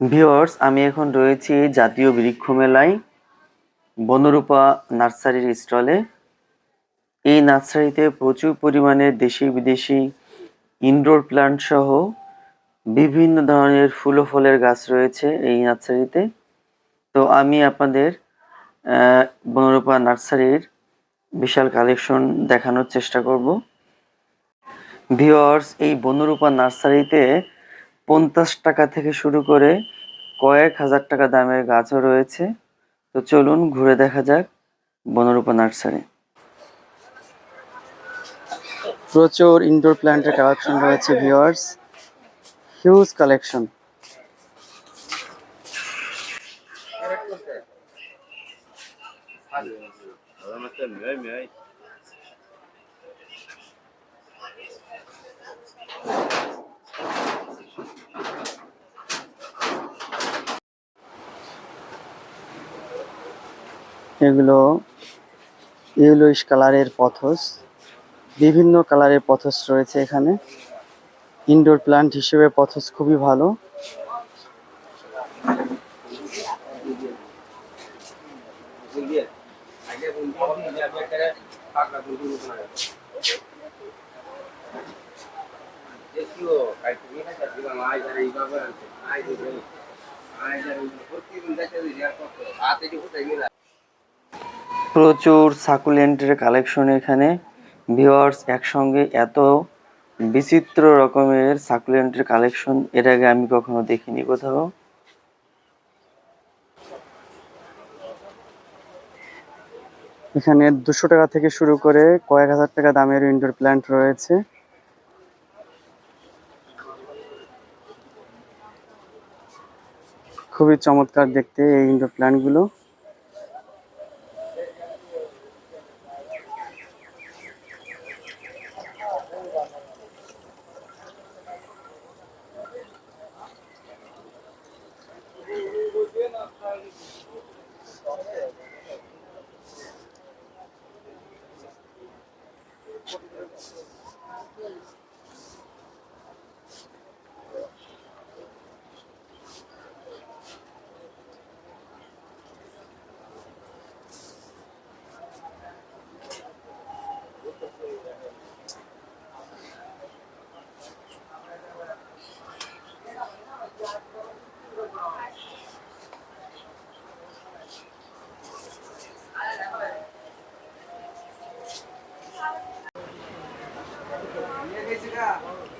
Viewers আমি এখন রয়েছি জাতীয় বৃক্ষ মেলায়, বনরূপা নার্সারির স্টলে। এই নার্সারিতে প্রচুর পরিমাণে দেশি বিদেশি ইনডোর প্লান্ট সহ বিভিন্ন ধরনের ফুল ও ফলের গাছ রয়েছে এই নার্সারিতে। তো আমি আপনাদের বনরূপা নার্সারির বিশাল কালেকশন দেখানোর চেষ্টা করব। ভিওয়ার্স এই বনরূপা নার্সারিতে পঞ্চাশ টাকা থেকে শুরু করে কয়েক হাজার টাকা দামের গাছও রয়েছে তো চলুন ঘুরে দেখা যাক বনরূপা নার্সারি প্রচুর ইনডোর প্ল্যান্টের কালেকশন রয়েছে ভিওয়ার্স হিউজ কালেকশন এগুলো ইউলোইশ কালারের পথস বিভিন্ন কালারের পথস রয়েছে এখানে ইনডোর প্ল্যান্ট হিসেবে পথস খুবই ভালো প্রচুর সাকুলেন্টের কালেকশন এখানে। ভিওয়ার্স একসঙ্গে এত বিচিত্র রকমের সাকুলেন্টের কালেকশন এর আগে আমি কখনো দেখিনি কোথাও। এখানে দুশো টাকা থেকে শুরু করে কয়েক হাজার টাকা দামের ইনডোর প্ল্যান্ট রয়েছে। খুবই চমৎকার দেখতে এই indoor plant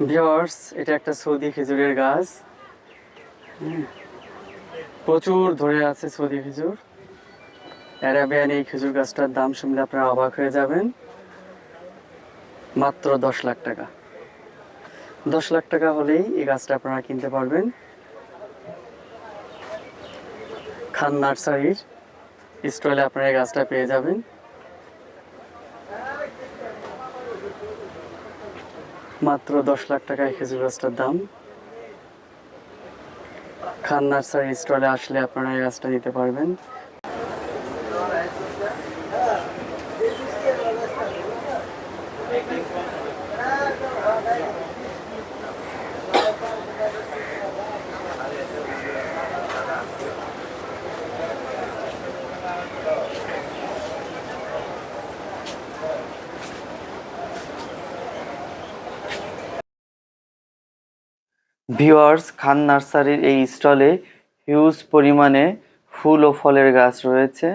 Viewers এটা একটা সৌদি খেজুরের গাছ। প্রচুর ধরে আছে সৌদি খেজুর। অ্যারাবিয়ান এই খেজুর গাছটার দাম শুনলে আপনারা অবাক হয়ে যাবেন। মাত্র দশ লাখ টাকা। দশ লাখ টাকা হলেই এই গাছটা আপনারা কিনতে পারবেন। খান নার্সারির স্টলে আপনারা এই গাছটা পেয়ে যাবেন। মাত্র দশ লাখ টাকায় খেজুর গাছটার দাম। খান নার্সারি স্টলে আসলে আপনারা এই গাছটা নিতে পারবেন। ভিওয়ার্স খান নার্সারির এই স্টলে হিউজ পরিমাণে ফুল ও ফলের গাছ রয়েছে।